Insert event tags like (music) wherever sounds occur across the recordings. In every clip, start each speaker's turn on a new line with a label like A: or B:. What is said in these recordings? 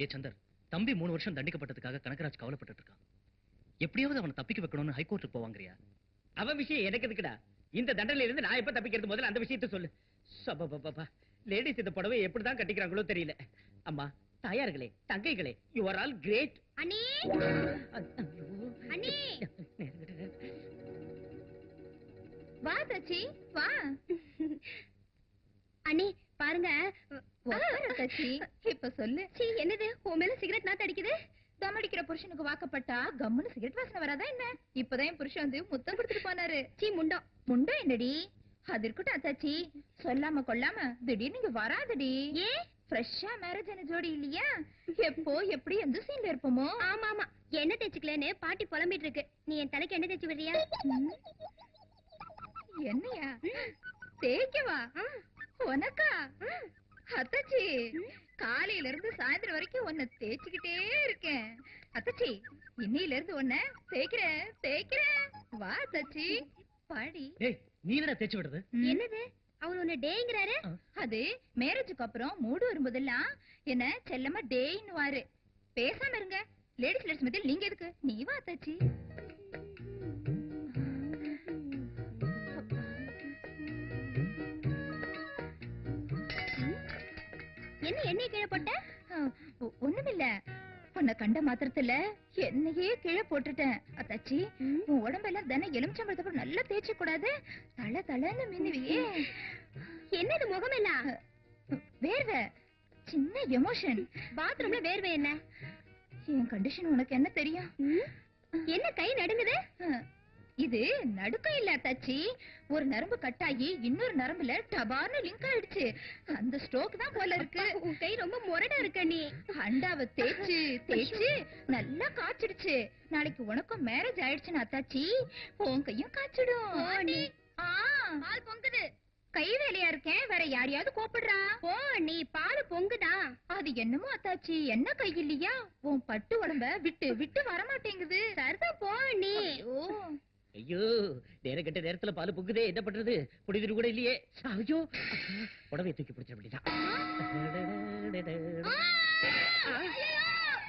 A: ஏ சந்தர் தம்பி மூணு வருஷம் தண்டிக்கப்பட்டதுக்காக கனகராஜ் கவலைப்பட்டு இருக்கான் எப்படியாவது அவனை தப்பிக்க வைக்கணும்னு ஹைகோர்ட்டுக்கு போவாங்கறியா?
B: அவன் விஷயம் எனக்கு எதுக்குடா? இந்த தண்டனையில இருந்து நான் எப்ப தப்பிக்கிறது? முதல்ல அந்த விஷயத்தை சொல்லு. லேடிஸ் இந்த புடவை எப்படிதான் கட்டிக்கிறாங்களோ தெரியல. அம்மா தாயார்களே தங்கைகளே யூ ஆர் ஆல் கிரேட்
C: அண்ணி! அண்ணி! வா தச்சி. வா. அண்ணி பாருங்க இப்ப சொல்லு. சீ என்னது? உன் மேல சிகரெட் நாத்து அடிக்குது? தம் அடிக்கிற புருஷனுக்கு வாக்கப்பட்டா கம்முன்னு சிகரெட் வாசனை வராதா என்ன? இப்பதான் என் புருஷன் வந்து முத்தம் கொடுத்துட்டு போனாரு. சீ முண்டம் முண்டம் என்னடி? அது இருக்கட்டும் அத்தாச்சி. சொல்லாம கொள்ளாம திடீர்னு இங்க வராதடி. ஏ? ஃப்ரெஷ்ஷா மேரேஜ் ஆன ஜோடி இல்லையா? எப்போ எப்படி எந்த சீன்ல இருப்போமோ? ஆமா ஆமா என்ன தேய்ச்சுக்கலன்னு பாட்டி புலம்பிட்டு இருக்கு நீ என் தலைக்கு என்ன தேய்ச்சி விடுறியா? என்னையா? தேய்க்கவா? உனக்கா? அத்தச்சி காலையில இருந்து சாயந்தரம் வரைக்கும் உன்னை தேய்ச்சிக்கிட்டே இருக்கேன். அத்தச்சி இன்னையில இருந்து உன்னை தேய்க்கிறேன் தேய்க்கிறேன். வா அத்தச்சி பாடி.
A: ஏய் நீ என்ன தேய்ச்சி விடுறது?
C: என்னது? அவர் உன்னை டேங்கிறாரு அது மேரேஜுக்கு அப்புறம் மூடு வரும்போதெல்லாம் என்ன செல்லமா டேய்னுவாரு பேசாம இருங்க. லேடிஸ் லேடிஸ் மத்தியில் நீங்க எதுக்கு? நீ வா அத்தாச்சி. என்ன கீழே போட்ட ஒண்ணுமில்ல. உன்னை கண்ட மாத்திரத்துல என்னையே கீழே போட்டுட்டேன் அத்தாச்சி உன் உடம்பெல்லாம் தினம் எலுமிச்சம்பழத்தை நல்லா தேய்ச்ச கூடாது தல தலன்னு மின்னுவியே. என்னது முகமெல்லாம்? வேர்வை. சின்ன எமோஷன் பாத்ரூம்ல வேர்வை என்ன? என் கண்டிஷன் உனக்கு என்ன தெரியும்? என்ன கை நடுங்குது? இது நடுக்கம் இல்ல தச்சி. ஒரு நரம்பு கட்டாயி இன்னொரு நரம்புல டபார்னு லிங்க் ஆயிடுச்சு. அந்த ஸ்ட்ரோக் தான் போல இருக்கு. உன் கை ரொம்ப முரடா இருக்க நீ அண்டாவை தேய்ச்சு தேய்ச்சு நல்லா காய்ச்சிடுச்சு. நாளைக்கு உனக்கும் மேரேஜ் ஆயிடுச்சுன்னு அத்தாச்சி உன் கையும் காய்ச்சிடும். ஆ. பால் பொங்குது. கை வேலையா இருக்கேன். வேற யாரையாவது கூப்பிடுறா. ஓ நீ பால் பொங்குதா? அது என்னமோ அத்தாச்சி. என்ன கை இல்லையா? உன் பட்டு உடம்ப விட்டு விட்டு வர மாட்டேங்குது சரிதான் போ நீ ஓ
B: ஐயோ நேரம் கெட்ட நேரத்துல பால் பொங்குதே என்ன பண்றது? புடிதிரு கூட இல்லையே. ஐயோ புடவை தூக்கி பிடிச்ச அப்படிதான்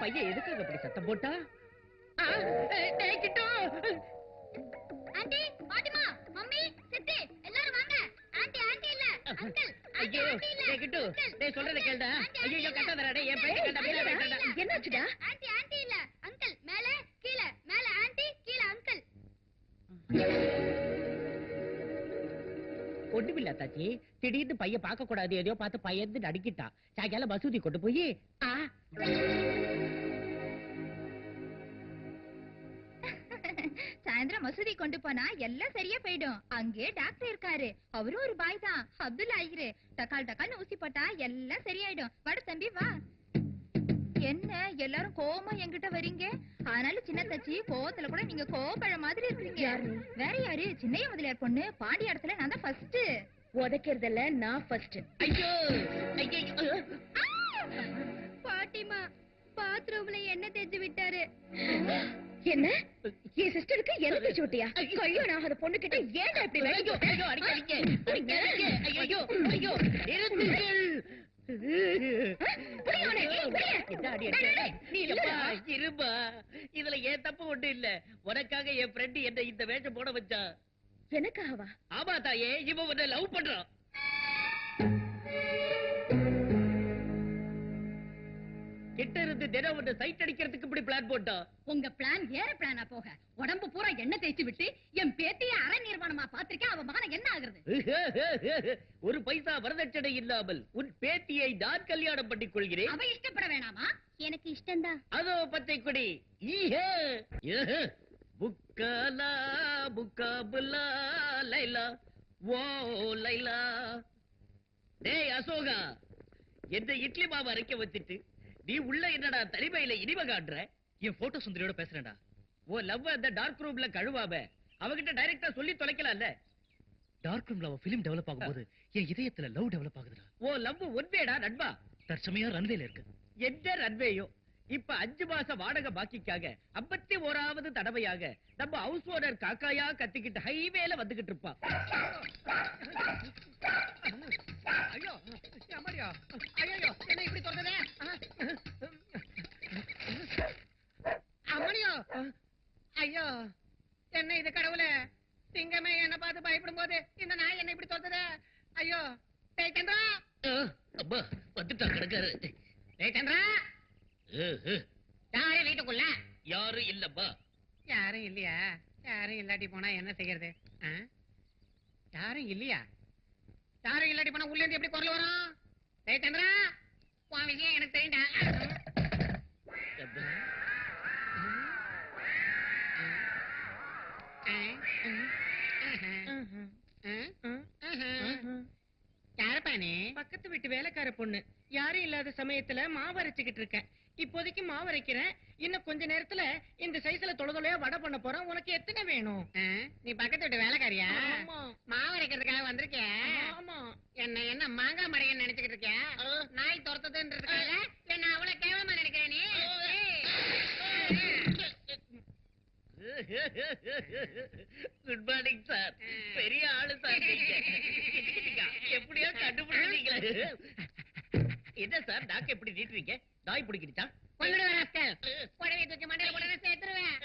B: பையன் எதுக்காக அப்படி சத்தம் போட்டா? ஆ, ஒண்ணுமில்ல தாச்சி திடீர்னு பையன் பார்க்க கூடாது எதையோ பார்த்து பயந்து நடுக்கிட்டா சாயங்கால மசூதி கொண்டு போய் ஆ.
C: சாயந்தரம் மசூதி கொண்டு போனா எல்லாம் சரியா போயிடும். அங்கே டாக்டர் இருக்காரு. அவரும் ஒரு பாய் தான் அப்துல் ஆயிரு டக்கால் டக்கால்னு ஊசி போட்டா எல்லாம் சரியாயிடும். வட தம்பி வா. என்ன? எல்லாரும் கோவமா என்கிட்ட வரீங்க? ஆனாலும் சின்ன தச்சி கோவத்துல கூட நீங்க கோவப்பழ மாதிரி இருக்கீங்க. வேற யாரு? சின்னைய முதலியார் பொண்ணு. பாண்டி இடத்துல நான் தான் ஃபர்ஸ்ட்
D: உதைக்கிறதுல நான் ஃபர்ஸ்ட்
B: ஐயோ! ஐயோ
C: பாட்டிமா பாத்ரூம்ல என்ன தேய்ச்சு விட்டாரு.
D: என்ன? என் சிஸ்டருக்கு தேய்ச்சி விட்டியா? கல்யாணம் ஆகாத பொண்ணு கிட்ட ஏன்டா இப்படி வேலை
B: ஐயோ ஐயோ அடிக்க அடிக்க அடிக்க ஐயோ ஐயோ நிறுத்துங்கள். இருப்பா. இதுல ஏன் தப்பு ஒண்ணும் இல்ல. உனக்காக என் ஃப்ரெண்ட் என்ன இந்த வேஷம் போட வச்சா.
D: எனக்காகவா?
B: ஆமா தாயே இவன் உன்னை லவ் பண்றான். கிட்ட இருந்து தினம் உன்னை சைட் அடிக்கிறதுக்கு இப்படி பிளான் போட்டான்
E: உங்க பிளான் வேற பிளானா போக. உடம்பு பூரா எண்ணெய் தேய்ச்சி விட்டு என் பேத்திய அரை நிர்வாணமா பாத்திருக்கேன் அவ மகன என்ன ஆகுறது?
B: ஒரு பைசா வரதட்சணை இல்லாமல் உன் பேத்தியை நான் கல்யாணம் பண்ணிக் கொள்கிறேன்.
E: அவ இஷ்டப்பட வேணாமா?
C: எனக்கு இஷ்டம்தான்.
B: அதோ பச்சை கொடி. புக்காலா புக்காபுலா லைலா. ஓ லைலா. டேய் அசோகா. எந்த இட்லி மாவு அரைக்க வச்சுட்டு நீ உள்ள என்னடா தனிமையில இனிமை காட்டுற?
A: என் போட்டோ சுந்தரியோட பேசுறேன்டா.
B: ஓ லவ் அந்த டார்க் ரூம்ல கழுவாம அவகிட்ட டைரக்டா சொல்லி தொலைக்கலாம்ல?
A: டார்க் ரூம்ல அவ பிலிம் டெவலப் ஆகும்போது என் இதயத்துல லவ் டெவலப் ஆகுதுடா.
B: ஓ லவ் ஒன்வேடா நண்பா.
A: தற்சமயம் ரன்வேல இருக்கு.
B: எந்த ரன்வேயோ இப்ப அஞ்சு மாச வாடகை பாக்கிக்காக ஐம்பத்தி ஓராவது தடவையாக நம்ம ஹவுஸ் ஓனர் காக்காயா கத்திக்கிட்டு ஹைவேல வந்துகிட்டு இருப்பான் ஐயோ அம்மாடியோ. ஐயோ என்ன இப்படி தொடர்ந்ததே அம்மணியோ
F: ஐயோ என்ன இது கடவுளே? சிங்கமே என்ன பார்த்து பயப்படும் போது இந்த நாய் என்ன இப்படி தொடர்ந்தது ஐயோ டேய் சந்திரா.
B: அப்பா வந்துட்டான் கிடக்காரு
F: டேய் சந்திரா. யாரு வீட்டுக்குள்ள?
B: யாரும் இல்லப்பா.
F: யாரும் இல்லையா? யாரும் இல்லாட்டி போனா என்ன செய்யறது? யாரும் இல்லையா? யாரும் இல்லாட்டி போனா உள்ள இருந்து எப்படி குரல் வரும்? டேய் சந்திரா உன் விஷயம் எனக்கு தெரியும்டா. யாரப்பா நீ?
G: பக்கத்து வீட்டு வேலைக்கார பொண்ணு. யாரும் இல்லாத சமயத்துல மாவு அரைச்சுக்கிட்டு இருக்கேன். இப்போதைக்கு மாவு அரைக்கிறேன். இன்னும் கொஞ்ச நேரத்துல இந்த சைஸ்ல தொலை தொலையா வடை பண்ண போறேன். உனக்கு எத்தனை வேணும்?
F: நீ பக்கத்து வீட்டு வேலைக்காரியா. மாவு அரைக்கிறதுக்காக வந்திருக்கிய? என்ன என்ன மாங்காய் மடையன்னு நினைச்சுக்கிட்டு இருக்கியா? நாய் துரத்துதுன்றதுக்காக என்ன அவ்வளவு கேவலமா நினைக்கிறேன் நீ?
B: குட் மார்னிங் சார் பெரிய ஆளு சார் (laughs) எப்படியோ கண்டுபிடிச்சீங்களே (laughs) என்ன சார் நாக்கு எப்படி நீட்டுறீங்க நாய் பிடிக்கிடுச்சா?
F: கொள்ளுடு ராஸ்கல் புடவை தூக்கி மண்டையில போட்டு சேர்த்துருவேன்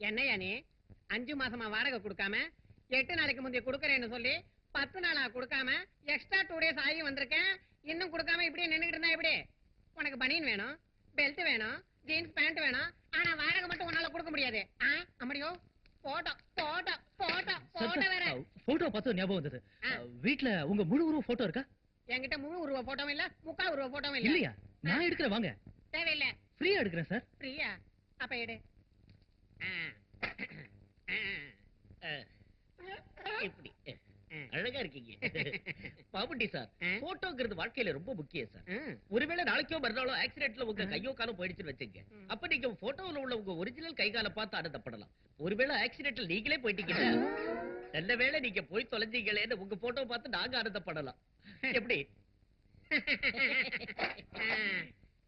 F: என்னையா நீ? அஞ்சு மாசமா வாடகை கொடுக்காம எட்டு நாளைக்கு முந்தைய கொடுக்கறேன்னு சொல்லி பத்து நாளா கொடுக்காம எக்ஸ்ட்ரா டூ டேஸ் ஆகி வந்திருக்கேன். இன்னும் கொடுக்காம இப்படியே நின்னுகிட்டு இருந்தா எப்படி? உனக்கு பனியன் வேணும் பெல்ட் வேணும் ஜீன்ஸ் பேண்ட் வேணும். ஆனா வாடகை மட்டும் உன்னால கொடுக்க முடியாது. ஆ, அம்மடியோ? போட்டோ போட்டோ போட்டோ போட்டோ வேற.
B: போட்டோ பார்த்து ஞாபகம் வந்தது.
F: ஆ.
B: வீட்ல உங்க முழு உருவ போட்டோ இருக்கா?
F: என்கிட்ட முழு உருவ போட்டோவும் இல்ல முக்கா உருவ போட்டோவும் இல்ல.
B: இல்லையா? நான் எடுக்கிறேன் வாங்க.
F: தேவையில்லை.
B: ஃப்ரீயா எடுக்கிறேன் சார்.
F: பிரியா அப்ப எடு.
B: இப்படி. அழகா இருக்கீங்க. பாபுட்டி சார்? போட்டோங்கிறது வாழ்க்கையில ரொம்ப முக்கியம் சார். ஒருவேளை நாளைக்கோ மறுநாளோ ஆக்சிடென்ட்ல உங்க கையோ காலோ போயிடுச்சுன்னு வச்சுங்க. அப்ப நீங்க போட்டோல உள்ள உங்க ஒரிஜினல் கை காலை பார்த்து ஆனந்தப்படலாம் ஒருவேளை ஆக்சிடென்ட்ல நீங்களே போயிட்டீங்க நல்ல வேளை நீங்க போய் தொலைஞ்சீங்களேன்னு உங்க போட்டோ பார்த்து நாங்க ஆனந்தப்படலாம் (laughs) எப்படி. (laughs)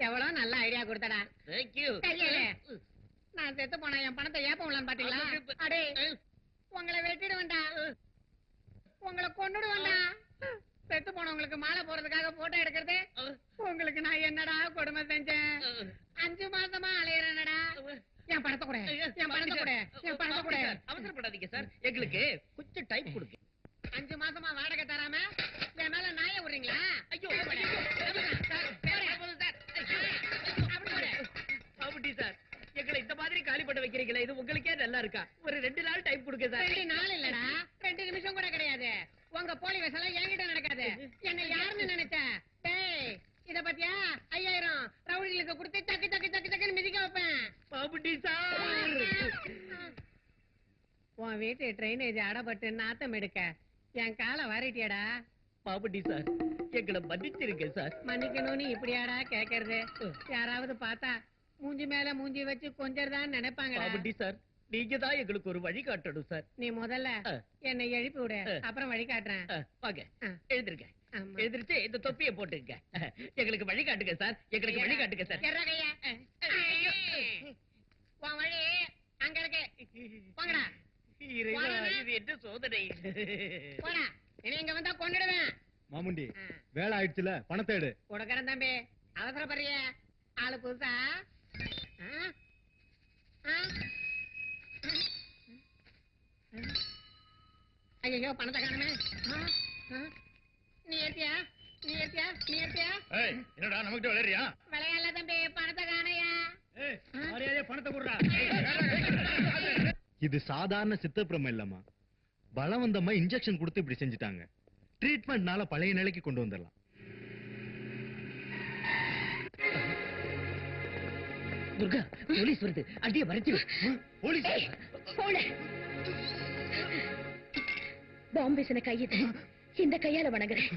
F: எவ்வளவு நல்ல ஐடியா கொடுத்தடா.
B: தேங்க்யூ.
F: நான் செத்து போனா என் பணத்தை ஏப்பம்லான்னு பாத்தீங்களா? அடே உங்களை வெட்டிடுவேன்டா. உங்களை கொன்னுடுவேன்டா. செத்து போனவங்களுக்கு மாலை போறதுக்காக போட்டோ எடுக்கிறது? உங்களுக்கு நான் என்னடா கொடுமை செஞ்சேன்? அஞ்சு மாசமா அலையறேனடா. என் பணத்தை கூட. என் பணத்தை கூட. என் பணத்தை கூட.
B: அவசரப்படாதீங்க சார். எங்களுக்கு கொஞ்சம் டைம் கொடுங்க
F: பத்தியா? ஐயாயிரம். ரவுடிகளுக்கு கொடுத்து தக்கு தக்கு தக்கு தக்குன்னு மிதிக்க வைப்பேன்.
B: பாபுட்டி சார்.
F: உன் வீட்டு ட்ரைனேஜ் அடப்பட்டு நாத்தம் எடுக்க. என் காலை வாரிட்டியாடா.
B: பாபுட்டி சார் எங்களை மன்னிச்சிருங்க சார்.
F: மன்னிக்கணும்னு இப்படியாடா கேக்குறது. யாராவது பார்த்தா மூஞ்சி மேல மூஞ்சி வச்சு கொஞ்சம் தான் நினைப்பாங்கடா.
B: பாபுட்டி சார் நீங்க தான் எங்களுக்கு ஒரு வழி காட்டணும் சார்.
F: நீ முதல்ல. என்னை எழுப்பி விடு. அப்புறம் வழி காட்டுறேன்.
B: ஆ, எழுந்திருச்சு இந்த தொப்பியை போட்டுங்க. எங்களுக்கு வழி காட்டுங்க சார். எங்களுக்கு வழி காட்டுங்க சார்.
F: வழி அங்க இருக்கு. போங்கடா.
B: இது என்ன சோதனை?
F: போடா. இங்க வந்தா கொண்டுடுவேன்
H: மாமுண்டி. வேலை ஆயிடுச்சுல பணத்தை எடு
F: கொடுக்கறேன் தம்பி. அவசரப்படுறிய. ஆளு புதுசா? ஐயோ பணத்தை காணுமே. நீ ஏத்தியா? நீ ஏத்தியா? நீ ஏத்தியா?
H: என்னடா நமக்கிட்ட விளையாடுறியா?
F: விளையாடல தம்பி பணத்தை காணையா?
H: பணத்தை கொடுறா. இது சாதாரண சித்தப்பிரம இல்லம்மா. பலவந்தமா இன்ஜெக்ஷன் கொடுத்து இப்படி செஞ்சுட்டாங்க. ட்ரீட்மெண்ட்னால பழைய நிலைக்கு கொண்டு வந்துடலாம்.
B: துர்கா போலீஸ் வருது. அடிய வரைச்சிரு.
H: போலீஸ்.
D: போல பாம்பு பேசின கையுது இந்த கையால வணங்குறேன்.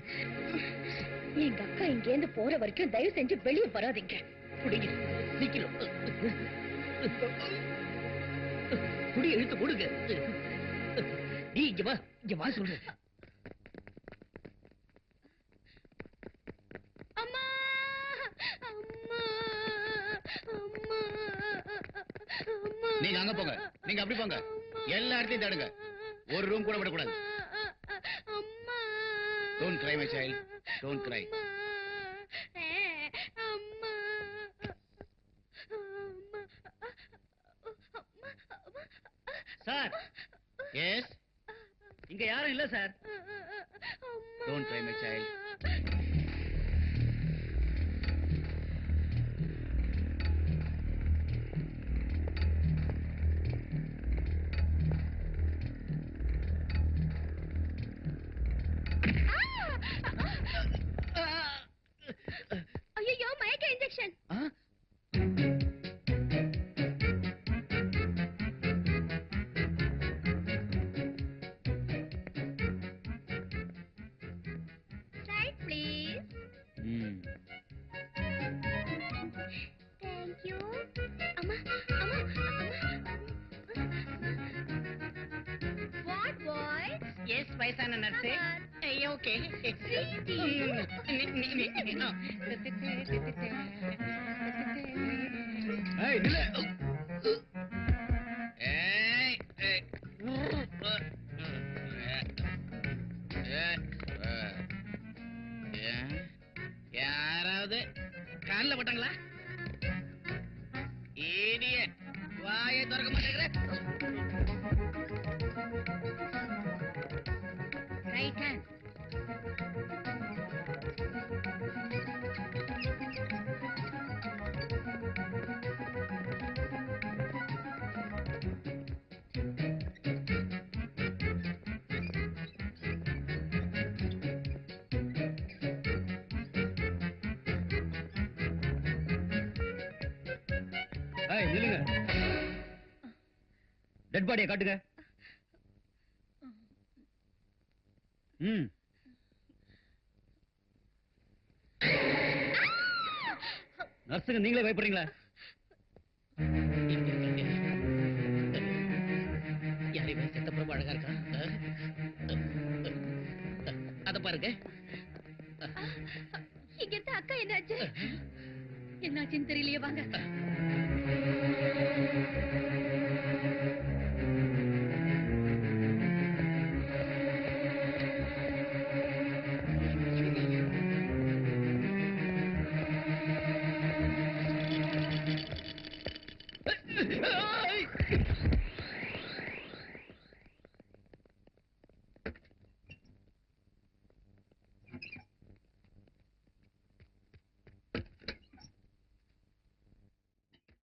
D: எங்க அக்கா இங்க இருந்து போற வரைக்கும் தயவு செஞ்சு வெளியே வராதீங்க.
B: குடிங்க. சீக்கிரம். குடி இழுத்து கொடுங்க நீ இங்க வா. இங்க வா சொல்றேன்
C: அம்மா! அம்மா! அம்மா!
H: நீங்க அங்க போங்க. நீங்க அப்படி போங்க. எல்லா இடத்தையும் தேடுங்க. ஒரு ரூம் கூட விடக்கூடாது. Don't cry, my child. Don't cry.
I: Sir yes இங்க யாரும் இல்ல sir don't cry my
H: child மயக்க இன்ஜெக்ஷன் ரைட் ப்ளீஸ்
I: ம்
H: தேங்க் யூ அம்மா அம்மா வாட் பாய்
F: எஸ் நர்ஸே ஓகே
I: ஏய் நில்லு ஏய் ஏய் யாராவது காலில் போட்டாங்களா? இடியட் வாயை திறக்க மாட்டேங்கிற.
H: ரைட் ஹேண்ட்
I: ஏய் நில்லுங்க. டெட் பாடியை காட்டுங்க. ம். நர்ஸுங்க நீங்களே பயப்படுறீங்களா? யாரையுமே செத்தப்புறம் அழகா இருக்கா? அத பாருங்க.
H: இங்க இருந்த அக்கா என்னாச்சு?
E: என்னாச்சுன்னு தெரியலையே வாங்க.